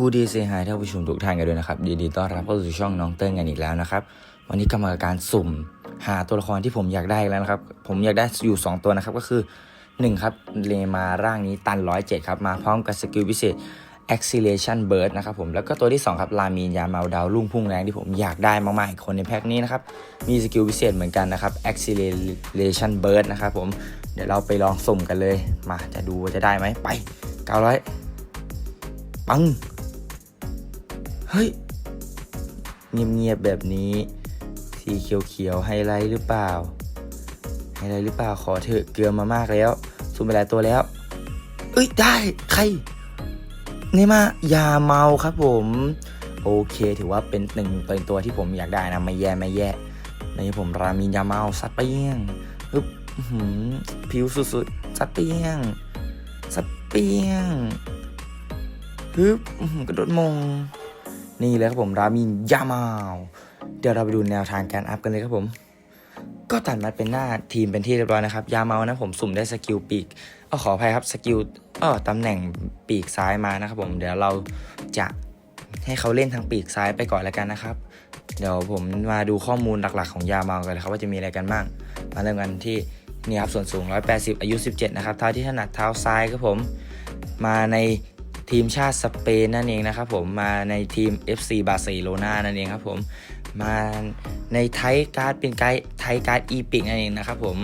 กูดีเซฮายท่านผู้ชมทุกท่านกันด้วยนะครับดีๆต้อนรับเข้าสู่ช่องน้องเติ้งกันอีกแล้วนะครับ วันนี้กำลังการสุ่ม หาตัวละครที่ผมอยากได้แล้วนะครับ ผมอยากได้อยู่ 2 ตัวนะครับก็คือ 1 ครับเลมาร่างนี้ตัน 107 ครับ มาพร้อมกับสกิลพิเศษ acceleration burst นะครับผมแล้วก็ตัวที่ 2 ครับลามีนยาเมาดาวรุ่งพุ่งแรงที่ผมอยากได้มากๆอีกคนในแพ็คนี้นะครับ มีสกิลพิเศษเหมือนกันนะครับ acceleration burst นะครับผมเดี๋ยวเราไปลองสุ่มกันเลยมาจะดูว่าจะได้ไหมไป 900ปัง เฮ้ย เงียบๆแบบนี้ สีเขียวๆไฮไลท์หรือเปล่า ไฮไลท์หรือเปล่าขอเถอะเกลือมามากแล้วสุ่มไปหลายตัวแล้ว เอ้ยได้ใครนี่มายาเมาครับผม โอเคถือว่าเป็นหนึ่งเป็นตัวที่ผมอยากได้นะไม่แย่ไม่แย่ในผมรามีนยาเมาสัตเปียงฮึบหือผิวสุดๆสัตเปียงสัตเปียงฮึบกระโดดมง นี่เลยครับผมรามินยามาลเดี๋ยวเราไปดูแนวทางการอัพกันเลยครับผม ก็ตัดมาเป็นหน้าทีมเป็นที่เรียบร้อยนะครับ ยาเมานะผมสุ่มได้สกิลปีกเออขออภัยครับสกิลเออตำแหน่งปีกซ้ายมานะครับผมเดี๋ยวเราจะให้เขาเล่นทางปีกซ้ายไปก่อนแล้วกันนะครับ เดี๋ยวผมมาดูข้อมูลหลักๆ ของยาเมากันเลยครับว่าจะมีอะไรกันบ้าง มาเริ่มกันที่นี่ครับส่วนสูง 180 อายุ 17 นะครับเท้าที่ถนัดเท้าซ้ายครับผม มาใน ทีมชาติสเปนนั่นเองนะครับผมมาในทีม FC บาร์เซโลนานั่นเองครับผมมาในไทยการ์ดเป็นไกด์ไทยการ์ดอีพิกนั่นเองนะครับผม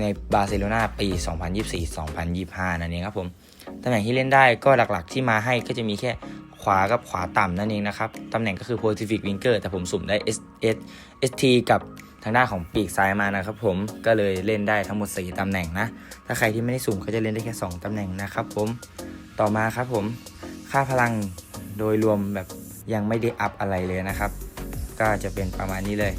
ในบาร์เซโลนาปี 2024-2025 นั่นเองครับผมตำแหน่งที่เล่นได้ก็หลักๆที่มาให้ก็จะมีแค่ขวากับขวาต่ำนั่นเองนะครับ ตำแหน่งก็คือ Pacific Winger แต่ผมสุ่มได้ S S S T กับทางด้านของปีกซ้ายมานะครับผมก็เลยเล่นได้ทั้งหมด 4 ตำแหน่งนะ ถ้าใครที่ไม่ได้สุ่มก็จะเล่นได้แค่ 2 ตำแหน่งนะครับผม ต่อมาครับผมค่าพลังโดยรวมแบบยังไม่ได้อัพอะไรเลยนะครับ ก็จะเป็นประมาณนี้เลย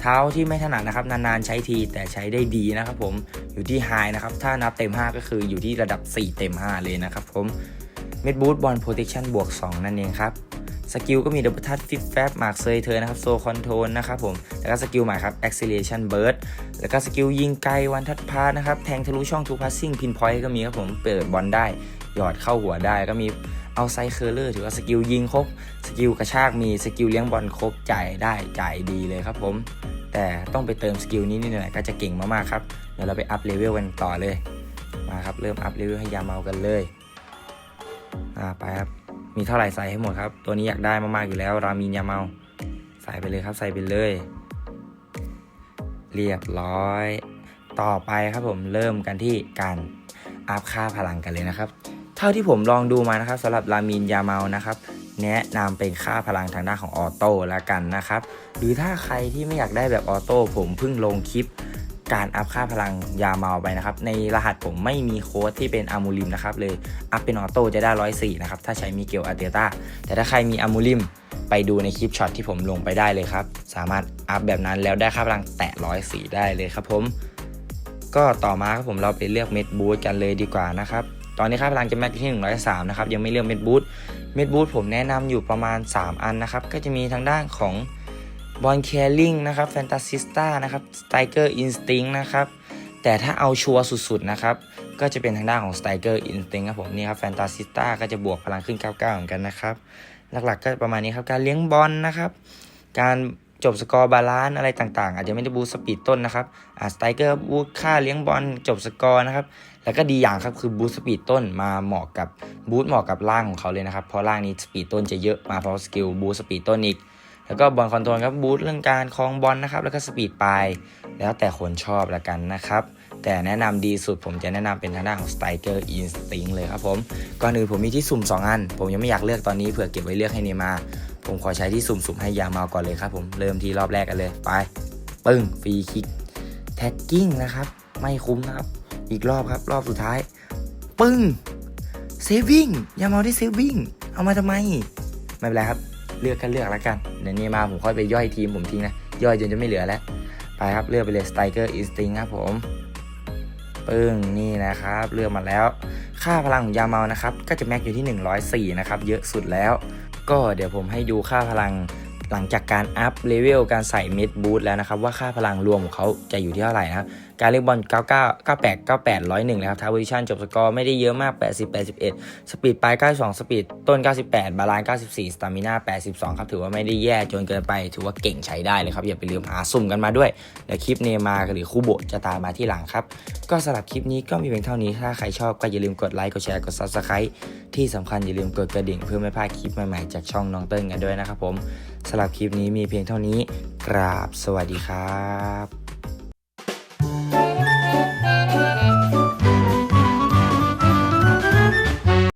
เท้าที่ไม่ถนัดนะครับ นานๆใช้ทีแต่ใช้ได้ดีนะครับผมอยู่ที่ไฮนะครับ ถ้านับเต็ม 5 ก็คืออยู่ที่ระดับ 4 เต็ม 5 เลยนะครับผมเม็ดบูทบอลโปรเทคชั่นบวก 2 นั่นเองครับ สกิลก็มีดับเบิลทัชฟิตแฟบหมากเซยเธอนะครับโซคอนโทรลนะครับผม แล้วก็สกิลใหม่ครับ acceleration burst แล้วก็สกิลยิงไกลวันทัดพาสนะครับแทงทะลุช่องทูพาสซิ่งพินพอยต์ก็มีครับผมเปิดบอลได้ หยอดเข้าหัวได้ก็มีเอาไซเคอร์เลอร์ถือว่าสกิลยิงครบ สกิลกระชากมีสกิลเลี้ยงบอลครบจ่ายได้จ่ายดีเลยครับผม แต่ต้องไปเติมสกิลนี้นิดหน่อยก็จะเก่งมากๆครับเดี๋ยวเราไปอัพเลเวลกันต่อเลยมาครับเริ่มอัพเลเวลให้ยาเมากันเลยอ่าไปครับ มีเท่าไหร่ใส่ให้หมดครับ ตัวนี้อยากได้มากๆอยู่แล้ว รามีนยาเมา ใส่ไปเลยครับ ใส่ไปเลย เรียบร้อย ต่อไปครับผมเริ่มกันที่การอัพค่าพลังกันเลยนะครับ เท่าที่ผมลองดูมานะครับสำหรับรามีนยาเมานะครับแนะนำเป็นค่าพลังทางด้านของออโต้ล้วกันนะครับ หรือถ้าใครที่ไม่อยากได้แบบออโต้ผมเพิ่งลงคลิป การอัพค่าพลังยาเมาไปนะครับ ในรหัสผมไม่มีโค้ดที่เป็นอามูลิมนะครับ เลยอัพเป็นออโต้จะได้ร้อยสี่นะครับ ถ้าใช้มีเกลอาเตต้าแต่ถ้าใครมีอามูลิมไปดูในคลิปช็อตที่ผมลงไปได้เลยครับ สามารถอัพแบบนั้นแล้วได้ค่าพลังแตะร้อยสี่ได้เลยครับผม ก็ต่อมาครับผมเราไปเลือกเม็ดบูทกันเลยดีกว่านะครับตอนนี้ค่าพลังจะแม็กอยู่ที่103นะครับยังไม่เลือกเม็ดบูทเม็ดบูทผมแนะนำอยู่ประมาณ 3 อันนะครับ ก็จะมีทางด้านของ บอลแคลิงนะครับแฟนตาซิสตานะครับสไตเกอร์อินสติ้งนะครับแต่ถ้าเอาชัวร์สุดๆนะครับก็จะเป็นทางด้านของสไตเกอร์อินสติ้งครับผมนี่ครับแฟนตาซิสตาก็จะบวกพลังขึ้น 99 เหมือนกันนะครับ หลักๆก็ประมาณนี้ครับการเลี้ยงบอลนะครับ การจบสกอร์บาลานอะไรต่างๆ อาจจะไม่ได้บูสต์สปีดต้นนะครับอาสไตเกอร์บูค่าเลี้ยงบอลจบสกอร์นะครับ แล้วก็ดีอย่างครับคือบูสต์สปีดต้นมาเหมาะกับบูสเหมาะกับร่างของเขาเลยนะครับ เพราะร่างนี้สปีดต้นจะเยอะมาเพราะสกิลบูสปีดต้นอีก แล้วก็บอลคอนโทรลครับบูสต์เรื่องการคลองบอลนะครับ แล้วก็สปีดปลายแล้วแต่คนชอบละกันนะครับแต่แนะนำดีสุดผมจะแนะนำเป็นทางด้านของ Striker Instinct เลยครับผม ก่อนอื่นผมมีที่สุ่ม 2 อัน ผมยังไม่อยากเลือกตอนนี้เผื่อเก็บไว้เลือกให้เนมา ผมขอใช้ที่สุ่มๆให้ยามาก่อนเลยครับผม เริ่มที่รอบแรกกันเลย ไป ปึ้ง ฟรีคิก แท็กกิ้งนะครับ ไม่คุ้มนะครับ อีกรอบครับ รอบสุดท้าย ปึ้ง เซฟิงยามาได้เซฟิงเอามาทำไม ไม่เป็นไรครับ เลือกกันเลือกแล้วกันเดี๋ยวนี้มาผมค่อยไปย่อยทีมผมทิ้งนะ ย่อยจนจะไม่เหลือแล้ว ไปครับเลือกไปเลย Striker Instinct ครับผมปึ้งนี่นะครับเลือกมาแล้ว ค่าพลังของยาเมานะครับ ก็จะแม็กอยู่ที่ 104 นะครับ เยอะสุดแล้ว ก็เดี๋ยวผมให้ดูค่าพลัง หลังจากการอัพเลเวลการใส่เม็ดบูทแล้วนะครับ ว่าค่าพลังรวมของเขาจะอยู่ที่เท่าไหร่นะครับ การเล่นบอล 99 98 98 101 นะครับทาร์วิชันจบสกอร์ไม่ได้เยอะมาก 80 81 สปีดปลาย 92 สปีดต้น 98 บาลานซ์94 สตามิน่า82 ครับ ถือว่าไม่ได้แย่จนเกินไป ถือว่าเก่งใช้ได้เลยครับ อย่าไปลืมหาสุ่มกันมาด้วยเดี๋ยวคลิปเนมาหรือคูโบจะตามมาที่หลังครับ ก็สำหรับคลิปนี้ก็มีเพียงเท่านี้ ถ้าใครชอบก็อย่าลืมกดไลค์ กดแชร์ กด Subscribe ที่สำคัญอย่าลืมกดกระดิ่งเพื่อไม่พลาดคลิปใหม่ๆจากช่องน้องเติ้งกันด้วยนะครับผม สำหรับคลิปนี้มีเพียงเท่านี้กราบสวัสดีครับ